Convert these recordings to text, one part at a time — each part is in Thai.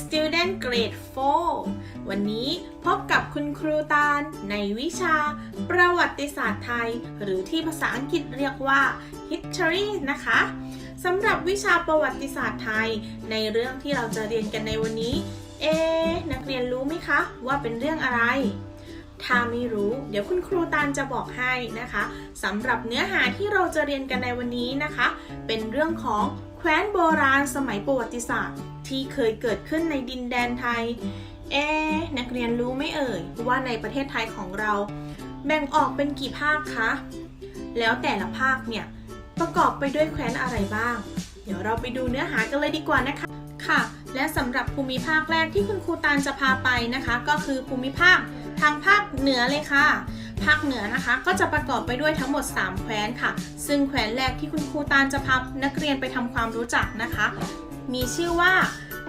Student Grade 4 วันนี้พบกับคุณครูตาลในวิชาประวัติศาสตร์ไทย หรือที่ภาษาอังกฤษเรียกว่า History นะคะสำหรับวิชาประวัติศาสตร์ไทย ในเรื่องที่เราจะเรียนกันในวันนี้ เอ นักเรียนรู้ไหมคะ ว่าเป็นเรื่องอะไรถ้าไม่รู้ เดี๋ยวคุณครูตาลจะบอกให้นะคะสำหรับเนื้อหาที่เราจะเรียนกันในวันนี้นะคะ เป็นเรื่องของ แคว้นโบราณสมัยประวัติศาสตร์ ที่เคยเกิดขึ้นในดินแดนไทย เอ๊ะนักเรียนรู้ไหม่เอ่ย ว่าในประเทศไทยของเรา แบ่งออกเป็นกี่ภาคคะ แล้วแต่ละภาคเนี่ย ประกอบไปด้วยแคว้นอะไรบ้าง เดี๋ยวเราไปดูเนื้อหากันเลยดีกว่านะคะ ค่ะ และสำหรับภูมิภาคแรกที่คุณครูตาลจะพาไปนะคะ ก็คือภูมิภาคทางภาคเหนือเลยค่ะ ภาคเหนือนะคะ ก็จะประกอบไปด้วยทั้งหมด 3 แคว้นค่ะ ซึ่งแคว้นแรกที่คุณครูตาลจะพานักเรียนไปทำความรู้จักนะคะ มีชื่อว่า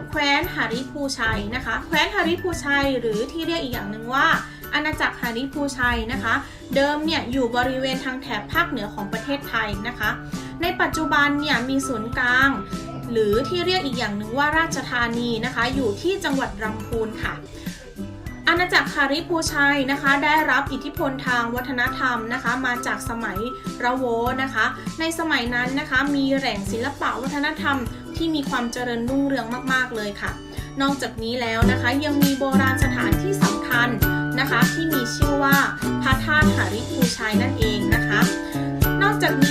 แคว้นหาริภูชัยนะคะ แคว้นหาริภูชัย หรือที่เรียกอีกอย่างหนึ่งว่า อาณาจักรหาริภูชัยนะคะ เดิมเนี่ยอยู่บริเวณทางแถบภาคเหนือของประเทศไทยนะคะ ในปัจจุบันเนี่ยมีศูนย์กลาง หรือที่เรียกอีกอย่างหนึ่งว่าราชธานีนะคะ อยู่ที่จังหวัดลำพูนค่ะ อาณาจักรคาริภูชัยนะคะ ได้รับอิทธิพลทางวัฒนธรรมนะคะ มาจากสมัยระโวนะคะ ในสมัยนั้นนะคะมีแหล่งศิลปะวัฒนธรรมที่มีความเจริญรุ่งเรืองมาก ๆ เลยค่ะ นอกจากนี้แล้วนะคะยังมีโบราณสถานที่สำคัญนะคะ ที่มีชื่อว่าพระธาตุหาริภูชัยนั่นเองนะคะ นอกจากนี้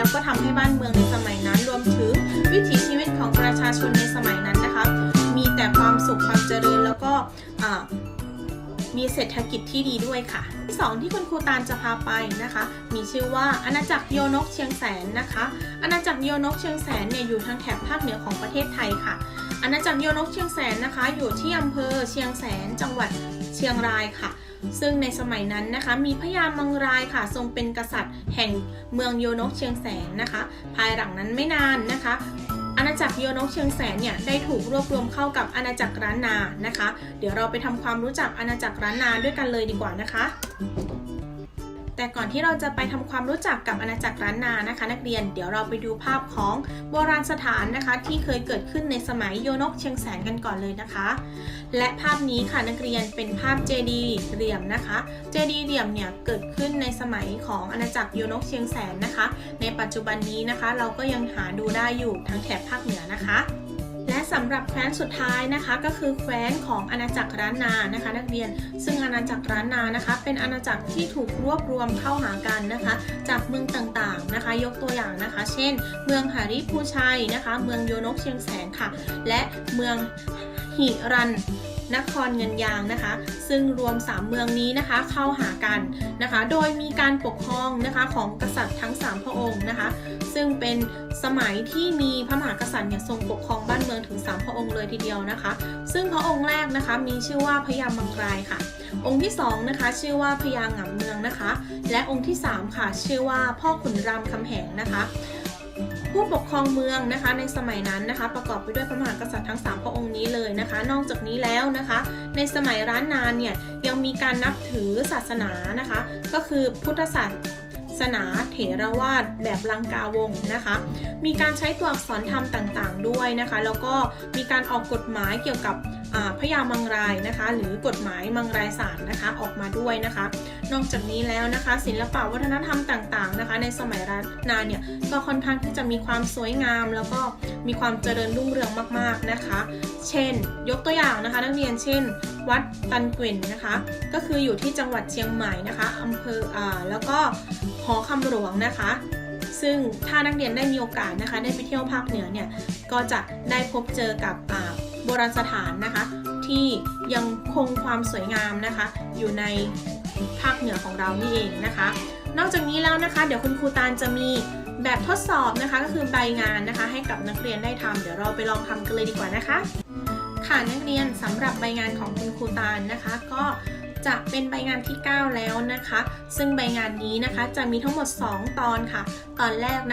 แล้วก็ทำให้บ้านเมืองในสมัยนั้น รวมถึงวิถีชีวิตของประชาชนในสมัยนั้นนะคะ มีแต่ความสุขความเจริญแล้วก็ มีเศรษฐกิจที่ดีด้วยค่ะ ที่สองที่คุณครูตาลจะพาไปนะคะ มีชื่อว่าอาณาจักรโยนกเชียงแสนนะคะ อาณาจักรโยนกเชียงแสนเนี่ยอยู่ทางแถบภาคเหนือของประเทศไทยค่ะ อาณาจักรโยนกเชียงแสนนะคะ อยู่ที่อำเภอเชียงแสน จังหวัดเชียงรายค่ะซึ่งในสมัยนั้นนะคะมีพระยามังรายค่ะ ทรงเป็นกษัตริย์แห่งเมืองโยนกเชียงแสนนะคะ ภายหลังนั้นไม่นานนะคะ อาณาจักรโยนกเชียงแสนเนี่ยได้ถูกรวบรวมเข้ากับอาณาจักรล้านนานะคะ เดี๋ยวเราไปทำความรู้จักอาณาจักรล้านนาด้วยกันเลยดีกว่านะคะ แต่ก่อนที่เราจะไปทำความรู้จักกับอาณาจักรล้านนานะคะ นักเรียนเดี๋ยวเราไปดูภาพของโบราณสถานนะคะ ที่เคยเกิดขึ้นในสมัยโยนกเชียงแสนกันก่อนเลยนะคะ และภาพนี้ค่ะนักเรียนเป็นภาพเจดีเหลี่ยมนะคะเจดีเหลี่ยมเนี่ยเกิดขึ้นในสมัยของอาณาจักรโยนกเชียงแสนนะคะ ในปัจจุบันนี้นะคะ เราก็ยังหาดูได้อยู่ทั้งแถบภาคเหนือนะคะ สำหรับแคว้นสุดท้ายนะคะ ก็คือแคว้นของอาณาจักรล้านนานะคะ นักเรียน ซึ่งอาณาจักรล้านนานะคะ เป็นอาณาจักรที่ถูกรวบรวมเข้าหากันนะคะ จากเมืองต่างๆนะคะ ยกตัวอย่างนะคะ เช่น เมืองหาริภูชัยนะคะ เมืองโยนกเชียงแสนค่ะ และเมืองหิรัน นครเงินยางนะคะ ซึ่งรวม 3 เมืองนี้นะคะเข้าหากันนะคะ โดยมีการปกครองนะคะของกษัตริย์ทั้ง 3 พระองค์นะคะ ซึ่งเป็นสมัยที่มีพระมหากษัตริย์เนี่ยทรงปกครองบ้านเมืองถึง 3 พระองค์เลยทีเดียวนะคะ ซึ่งพระองค์แรกนะคะมีชื่อว่าพญามังรายค่ะ องค์ที่2นะคะชื่อว่าพญาหงำเมืองนะคะ และองค์ที่ 3 ค่ะ ชื่อว่าพ่อขุนรามคำแหงนะคะ ผู้ปกครองเมืองนะคะในสมัยนั้นนะคะ ประกอบไปด้วยพระมหากษัตริย์ทั้ง 3 พระองค์นี้เลยนะคะ นอกจากนี้แล้วนะคะ ในสมัยร้านนานเนี่ยยังมีการนับถือศาสนานะคะ ก็คือพุทธศาสนาเถรวาทแบบลังกาวงศ์นะคะ มีการใช้ตัวอักษรธรรมต่างๆ ด้วยนะคะ แล้วก็มีการออกกฎหมายเกี่ยวกับ พญามังรายนะคะ หรือกฎหมายมังรายศาสตร์นะคะออกมาด้วยนะคะ นอกจากนี้แล้วนะคะ ศิลปะวัฒนธรรมต่างๆนะคะ ในสมัยรัตนานเนี่ยก็ค่อนข้างที่จะมีความสวยงาม แล้วก็มีความเจริญรุ่งเรืองมากๆนะคะ เช่น ยกตัวอย่างนะคะ นักเรียนเช่น วัดตันเกวินนะคะ ก็คืออยู่ที่จังหวัดเชียงใหม่นะคะอำเภออ่าแล้วก็หอคำหลวงนะคะซึ่งถ้านักเรียนได้มีโอกาสนะคะ ได้ไปเที่ยวภาคเหนือเนี่ย ก็จะได้พบเจอกับ โบราณสถานนะคะ ที่ยังคงความสวยงามนะคะ อยู่ในภาคเหนือของเรานี่เองนะคะ นอกจากนี้แล้วนะคะ เดี๋ยวคุณครูตาลจะมีแบบทดสอบนะคะ ก็คือใบงานนะคะ ให้กับนักเรียนได้ทำเดี๋ยวเราไปลองทำกันเลยดีกว่านะคะ ค่ะนักเรียนสำหรับใบงานของคุณครูตาลนะคะ ก็จะเป็นใบงานที่ 9 แล้วนะคะ ซึ่งใบงานนี้นะคะจะมีทั้งหมด 2 ตอนค่ะ ตอนแรกนะคะ